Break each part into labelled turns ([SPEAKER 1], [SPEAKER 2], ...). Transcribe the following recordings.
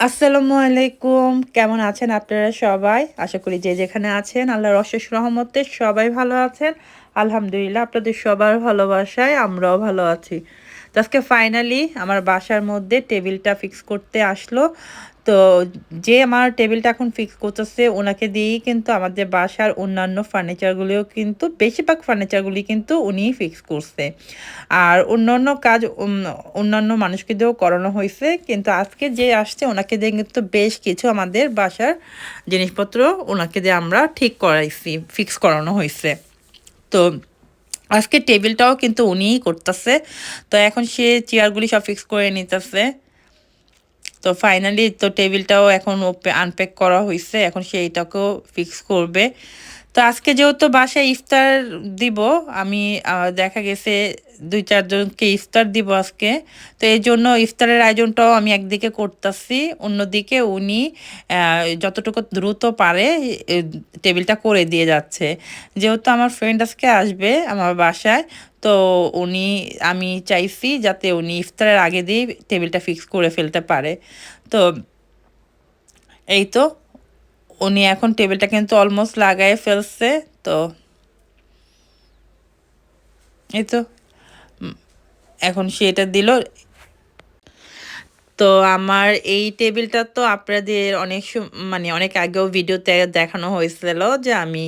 [SPEAKER 1] আসসালামু আলাইকুম। কেমন আছেন আপনারা সবাই? আশা করি যে যেখানে আছেন, আল্লাহর অশেষ রহমতে সবাই ভালো আছেন। আলহামদুলিল্লাহ, আপনাদের সবার ভালোবাসায় আমরাও ভালো আছি। আজকে ফাইনালি আমার বাসার মধ্যে টেবিলটা ফিক্স করতে আসলো। তো যে আমার টেবিলটা এখন ফিক্স করতেছে, ওনাকে দিয়েই কিন্তু আমাদের বাসার অন্যান্য ফার্নিচারগুলিও কিন্তু, বেশিরভাগ ফার্নিচারগুলি কিন্তু উনিই ফিক্স করছে। আর অন্যান্য কাজ অন্যান্য মানুষকে দিয়েও করানো হয়েছে। কিন্তু আজকে যে আসছে, ওনাকে দিয়ে কিন্তু বেশ কিছু আমাদের বাসার জিনিসপত্র ওনাকে দিয়ে আমরা ঠিক করাইছি ফিক্স করানো হয়েছে। তো আজকে টেবিলটাও কিন্তু উনিই করতেছে। তো এখন সে চেয়ারগুলি সব ফিক্স করে নিতেছে। তো ফাইনালি তো টেবিলটাও এখন আনপ্যাক করা হয়েছে এখন সে সেইটাকেও ফিক্স করবে। তো আজকে যেহেতু বাসায় ইফতার দিব, আমি দেখা গেছে দুই, চারজনকে ইফতার দিব আজকে। তো এই জন্য ইফতারের আয়োজনটাও আমি একদিকে করতেছি, অন্যদিকে উনি যতটুকু দ্রুত পারে টেবিলটা করে দিয়ে যাচ্ছে। যেহেতু আমার ফ্রেন্ড আজকে আসবে আমার বাসায়, তো উনি, আমি চাইছি যাতে উনি ইফতারের আগে দিয়ে টেবিলটা ফিক্স করে ফেলতে পারে। তো, এই তো। উনি এখন টেবিলটা কিন্তু অলমোস্ট লাগাই ফেলছে, তো এই তো এখন সেটা দিল। তো আমার এই টেবিলটা তো আপনাদের অনেক মানে অনেক আগেও ভিডিওতে দেখানো হয়েছিল যে আমি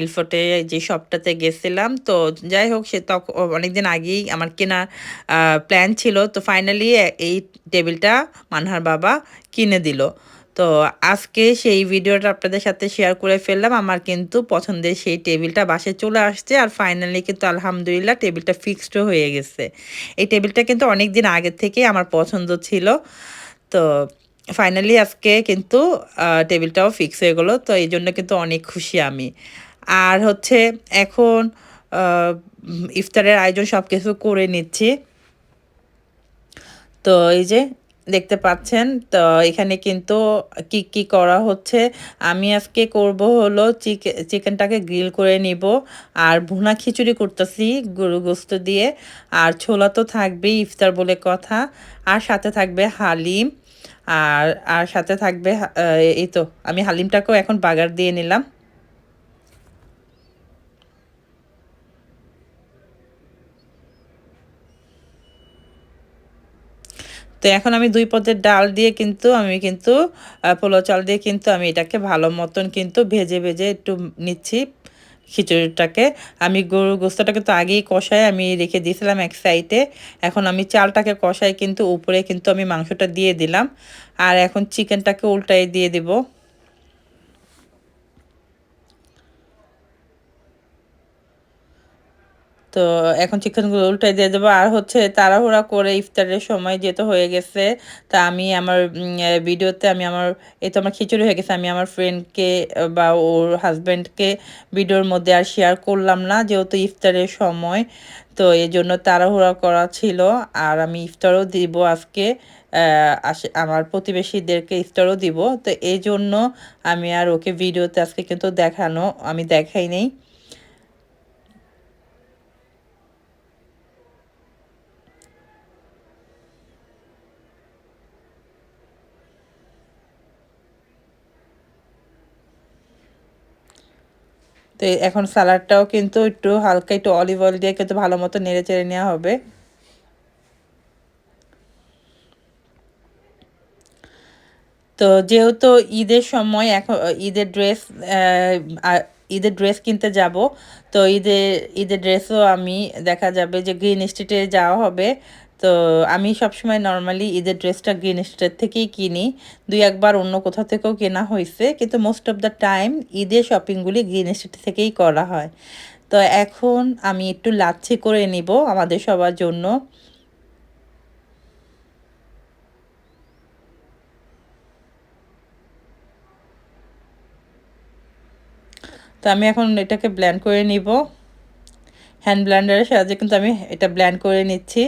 [SPEAKER 1] ইলফোটে যে শপটাতে গেছিলাম, তো যাই হোক সে তখন অনেকদিন আগেই আমার কেনার প্ল্যান ছিল, তো ফাইনালি এই টেবিলটা মানহার বাবা কিনে দিল। তো আজকে সেই ভিডিওটা আপনাদের সাথে শেয়ার করে ফেললাম। আমার কিন্তু পছন্দের সেই টেবিলটা বাসে চলে আসছে আর ফাইনালি কিন্তু আলহামদুলিল্লাহ টেবিলটা ফিক্সডও হয়ে গেছে। এই টেবিলটা কিন্তু অনেক দিন আগের থেকেই আমার পছন্দ ছিল। তো ফাইনালি আজকে কিন্তু টেবিলটাও ফিক্স হয়ে গেলো। তো এই জন্য কিন্তু অনেক খুশি আমি। আর হচ্ছে এখন ইফতারের আয়োজন সব কিছু করে নিচ্ছি। তো এই যে দেখতে পাচ্ছেন। তো এখানে কিন্তু কি কি করা হচ্ছে? আমি আজকে করব হলো চিকেন চিকেনটাকে গ্রিল করে নিব। আর ভুনা খিচুড়ি করতেছি গরু গোস্ত দিয়ে। আর ছোলা তো থাকবেই, ইফতার বলে কথা। আর সাথে থাকবে হালিম। আর আর সাথে থাকবে এই তো, আমি হালিমটাকেও এখন বাগার দিয়ে নিলাম। তো এখন আমি দুই পদের ডাল দিয়ে কিন্তু আমি কিন্তু পোলো চাল দিয়ে কিন্তু আমি এটাকে ভালো মতন কিন্তু ভেজে ভেজে একটু নিচ্ছি খিচুড়িটাকে। আমি গরুর গোস্তটাকে তো আগেই কষায় আমি রেখে দিয়েছিলাম এক সাইডে। এখন আমি চালটাকে কষাই কিন্তু উপরে কিন্তু আমি মাংসটা দিয়ে দিলাম। আর এখন চিকেনটাকে উল্টাই দিয়ে দেবো। তো এখন চিকেনগুলো উল্টাই দিয়ে দেবো। আর হচ্ছে তাড়াহুড়া করে ইফতারের সময় যেহেতু হয়ে গেছে, তা আমি আমার ভিডিওতে আমি আমার এই তো আমার খিচুড়ি হয়ে গেছে, আমি আমার ফ্রেন্ডকে বা ওর হাজব্যান্ডকে ভিডিওর মধ্যে আর শেয়ার করলাম না যেহেতু ইফতারের সময়। তো এই জন্য তাড়াহুড়া করা ছিল। আর আমি ইফতারও দিব আজকে আমার প্রতিবেশীদেরকে ইফতারও দিব। তো এই জন্য আমি আর ওকে ভিডিওতে আজকে কিন্তু দেখানো, আমি দেখাই নেই। তো এখন স্যালাডটাও কিন্তু একটু হালকা একটু অলিভ অয়েল দিয়ে কিন্তু ভালো মতো নেড়ে চেড়ে নেওয়া হবে। তো যেহেতু ঈদের সময় এখন ঈদের ড্রেস ঈদের ড্রেস কিনতে যাব, তো ঈদের ঈদের ড্রেসও আমি, দেখা যাবে যে গ্রিন স্ট্রিটে যাওয়া হবে। তো আমি সবসময় নর্মালি ঈদের ড্রেসটা গ্রিন স্টেট থেকেই কিনি। দুই একবার অন্য কোথাও থেকেও কেনা হয়েছে। কিন্তু মোস্ট অফ দ্য টাইম ঈদের শপিংগুলি গ্রিন স্টেট থেকেই করা হয়। তো এখন আমি একটু লাচ্ছি করে নিব আমাদের সবার জন্য। তো আমি এখন এটাকে ব্ল্যান্ড করে নিব। হ্যান্ড ব্ল্যান্ডারের সাহায্যে কিন্তু আমি এটা ব্ল্যান্ড করে নিচ্ছি।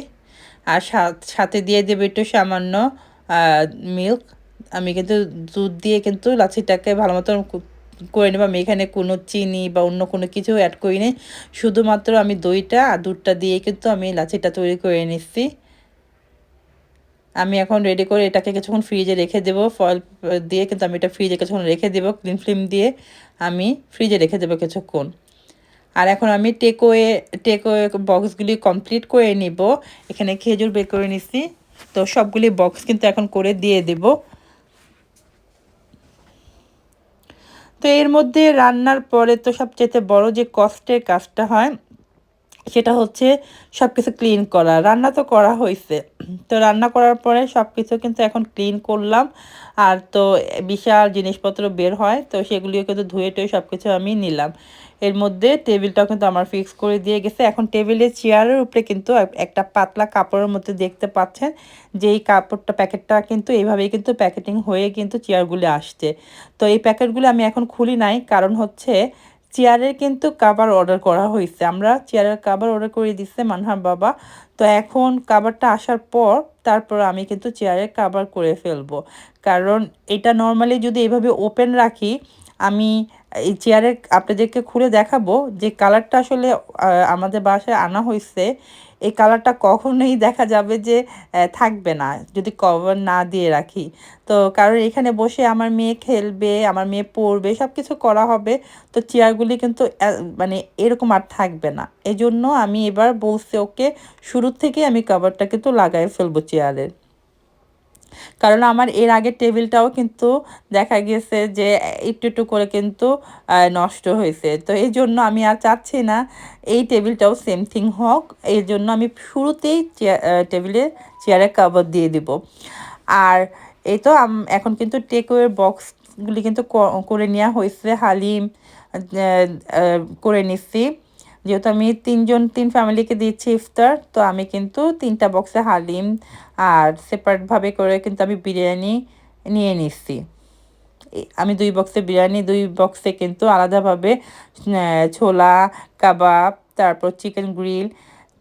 [SPEAKER 1] আর সাথে দিয়ে দেবে একটু সামান্য মিল্ক আমি কিন্তু দুধ দিয়ে কিন্তু লাচ্ছিটাকে ভালো মতন করে নেব। আমি এখানে কোনো চিনি বা অন্য কোনো কিছু অ্যাড করিনি। শুধুমাত্র আমি দইটা আর দুধটা দিয়ে কিন্তু আমি লাচ্ছিটা তৈরি করে নিচ্ছি। আমি এখন রেডি করে এটাকে কিছুক্ষণ ফ্রিজে রেখে দেবো। ফল দিয়ে কিন্তু আমি এটা ফ্রিজে কিছুক্ষণ রেখে দেবো। ক্লিন ফ্লিম দিয়ে আমি ফ্রিজে রেখে দেবো কিছুক্ষণ। আর এখন আমি টেকওয়ে টেকওয়ে বক্সগুলি কমপ্লিট করে নিব। এখানে খেজুর বের করে নিছি। তো সবগুলি বক্স কিন্তু এখন করে দিয়ে দেব। তো এর মধ্যে রান্নার পরে তো সবচেয়ে বড় যে কষ্টের কাজটা হয় সেটা হচ্ছে সব কিছু ক্লিন করা। রান্না তো করা হয়েছে তো রান্না করার পরে সব কিছু কিন্তু এখন ক্লিন করলাম। আর তো বিশাল জিনিসপত্র বের হয়, তো সেগুলিও কিন্তু ধুয়ে টুয়ে সব কিছু আমি নিলাম। এর মধ্যে টেবিলটাও কিন্তু আমার ফিক্স করে দিয়ে গেছে। এখন টেবিলের চেয়ারের উপরে কিন্তু একটা পাতলা কাপড়ের মধ্যে দেখতে পাচ্ছেন যে এই কাপড়টা, প্যাকেটটা কিন্তু এইভাবেই কিন্তু প্যাকেটিং হয়ে কিন্তু চেয়ারগুলি আসছে। তো এই প্যাকেটগুলো আমি এখন খুলি নাই। কারণ হচ্ছে চেয়ারের কিন্তু কাবার অর্ডার করা হয়েছে। আমরা চেয়ারের কাবার অর্ডার করে দিচ্ছে মানহার বাবা। তো এখন কাবারটা আসার পর তারপর আমি কিন্তু চেয়ারের কাবার করে ফেলব। কারণ এটা নর্মালি যদি এভাবে ওপেন রাখি, আমি এই চেয়ারের আপনাদেরকে খুলে দেখাবো যে কালারটা আসলে আমাদের বাসায় আনা হয়েছে। এই কালারটা কখনোই দেখা যাবে যে থাকবে না, যদি কভার না দিয়ে রাখি। তো কারণ এখানে বসে আমার মেয়ে খেলবে, আমার মেয়ে পড়বে সব কিছু করা হবে, তো চেয়ারগুলি কিন্তু মানে এরকম আর থাকবে না। এজন্য জন্য আমি এবার বলছি, ওকে, শুরু থেকে আমি কভারটা কিন্তু লাগাই ফেলব চেয়ারের কারণ আমার এর আগের টেবিলটাও কিন্তু দেখা গেছে যে একটু একটু করে কিন্তু নষ্ট হয়েছে। তো এই জন্য আমি আর চাচ্ছি না এই টেবিলটাও সেম থিং হোক। এই জন্য আমি শুরুতেই টেবিলে চেয়ারে কাভার দিয়ে দিব। আর এই তো এখন কিন্তু টেকওয়ের বক্সগুলি কিন্তু করে নেওয়া হয়েছে। হালিম করে নিচ্ছি। যেহেতু আমি তিনজন, তিন ফ্যামিলিকে দিচ্ছি ইফতার, তো আমি কিন্তু তিনটা বক্সে হালিম আর সেপারেটভাবে করে কিন্তু আমি বিরিয়ানি নিয়ে নিচ্ছি। আমি দুই বক্সে বিরিয়ানি, দুই বক্সে কিন্তু আলাদাভাবে ছোলা, কাবাব, তারপর চিকেন গ্রিল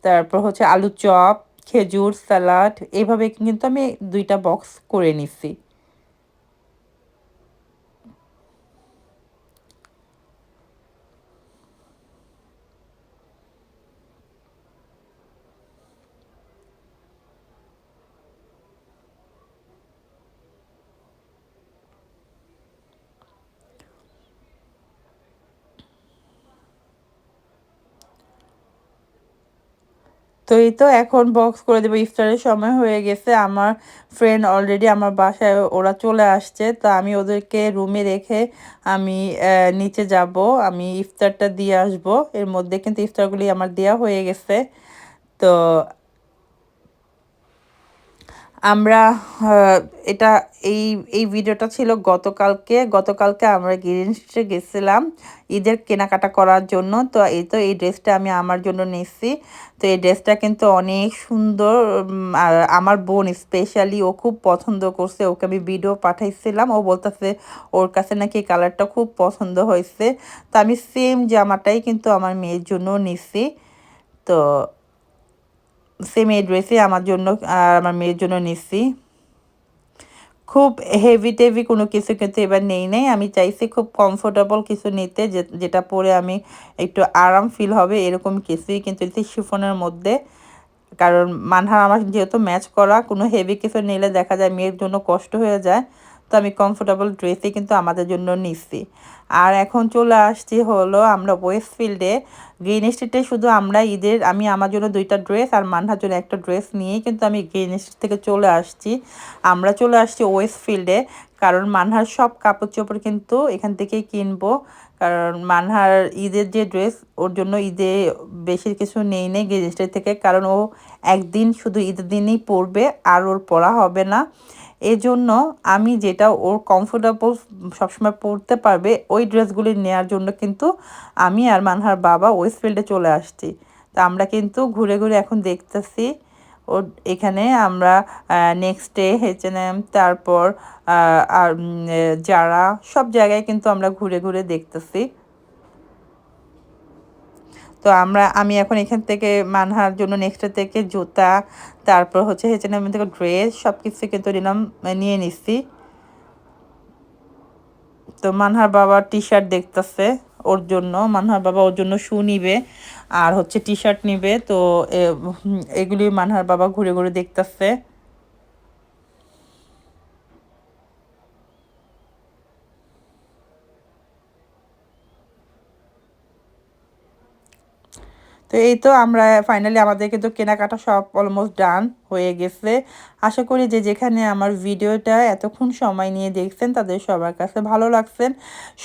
[SPEAKER 1] তারপর হচ্ছে আলু চপ, খেজুর স্যালাড এইভাবে কিন্তু আমি দুইটা বক্স করে নিচ্ছি। তো এই তো এখন বক্স করে দেবো। ইফতারের সময় হয়ে গেছে। আমার ফ্রেন্ড অলরেডি আমার বাসায় ওরা চলে আসছে। তো আমি ওদেরকে রুমে রেখে আমি নিচে যাব। আমি ইফতারটা দিয়ে আসব। এর মধ্যে কিন্তু ইফতারগুলি আমার দেওয়া হয়ে গেছে। তো আমরা এটা এই এই ভিডিওটা ছিল গতকালকে গতকালকে আমরা গ্রিন স্ট্রিটে গেছিলাম ঈদের কেনাকাটা করার জন্য। তো এই তো এই ড্রেসটা আমি আমার জন্য নিচ্ছি তো এই ড্রেসটা কিন্তু অনেক সুন্দর আর আমার বোন স্পেশালি ও খুব পছন্দ করছে। ওকে আমি ভিডিও পাঠাইছিলাম। ও বলতেছে ওর কাছে নাকি কালারটা খুব পছন্দ হয়েছে। তো আমি সেম জামাটাই কিন্তু আমার মেয়ের জন্য নিচ্ছি তো সেম এই আমার জন্য, আর আমার মেয়ের জন্য নিচ্ছি খুব হেভি টেভি কোনো কিছু কিন্তু এবার নেই নেই। আমি চাইছি খুব কমফোর্টেবল কিছু নিতে যেটা পরে আমি একটু আরাম ফিল হবে, এরকম কিছুই কিন্তু শিফনের মধ্যে। কারণ মানহার আমার যেহেতু ম্যাচ করা, কোনো হেভি কিছু নিলে দেখা যায় মেয়ের জন্য কষ্ট হয়ে যায়। তো আমি কমফোর্টেবল ড্রেসই কিন্তু আমাদের জন্য নিচ্ছি। আর এখন চলে আসছি হলো আমরা ওয়েস্ট ফিল্ডে গ্রিন স্ট্রিটে শুধু আমরা ঈদের, আমি আমার জন্য দুইটা ড্রেস আর মানহার জন্য একটা ড্রেস নিয়েই কিন্তু আমি গ্রিন স্ট্রিট থেকে চলে আসছি। আমরা চলে আসছি ওয়েস্টফিল্ডে কারণ মানহার সব কাপড় চোপড় কিন্তু এখান থেকেই কিনবো। কারণ মানহার ঈদের যে ড্রেস, ওর জন্য ঈদে বেশি কিছু নেই নেই গ্রিন স্ট্রিট থেকে। কারণ ও একদিন শুধু ঈদের দিনই পরবে, আর ওর পরা হবে না। এজন্য আমি যেটা ওর কমফোর্টেবল সবসময় পরতে পারবে, ওই ড্রেসগুলি নেওয়ার জন্য কিন্তু আমি আর মানহার বাবা ওয়েস্টফিল্ডে চলে আসছি। তা আমরা কিন্তু ঘুরে ঘুরে এখন দেখতেছি। ও এখানে আমরা নেক্সট ডে হেচেনেম তারপর আর যারা সব জায়গায় কিন্তু আমরা ঘুরে ঘুরে দেখতেছি। তো আমরা, আমি এখন এখান থেকে মানহার জন্য নেক্সট থেকে জুতা, তারপর হচ্ছে হেচেনাম থেকে ড্রেস সব কিছু কিন্তু নিলাম নিয়ে নিচ্ছি তো মানহার বাবা টি শার্ট দেখতেছে। ওর জন্য, মানহার বাবা ওর জন্য শু নিবে আর হচ্ছে টি শার্ট নিবে। তো এগুলি মানহার বাবা ঘুরে ঘুরে দেখতেছে। তো এই তো আমরা ফাইনালি আমাদের কিন্তু কেনাকাটা সব অলমোস্ট ডান হয়ে গেছে। আশা করি যে যেখানে আমার ভিডিওটা এতক্ষণ সময় নিয়ে দেখছেন তাদের সবার কাছে ভালো লাগছেন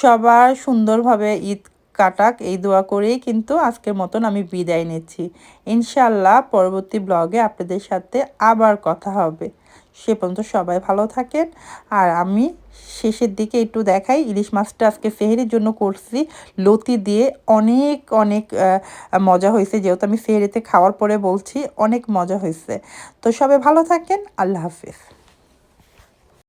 [SPEAKER 1] সবার সুন্দরভাবে ঈদ কাটাক, এই দোয়া করেই কিন্তু আজকের মতন আমি বিদায় নিচ্ছি। ইনশাল্লাহ পরবর্তী ব্লগে আপনাদের সাথে আবার কথা হবে। সে পর্যন্ত সবাই ভালো থাকেন। আর আমি শেষের দিকে একটু দেখাই, ইলিশ মাছটা আজকে ফেহেরির জন্য করছি। লতি দিয়ে অনেক অনেক মজা হয়েছে। যেহেতু আমি ফেহেরিতে খাওয়ার পরে বলছি, অনেক মজা হয়েছে। তো সবাই ভালো থাকেন, আল্লাহ হাফিজ।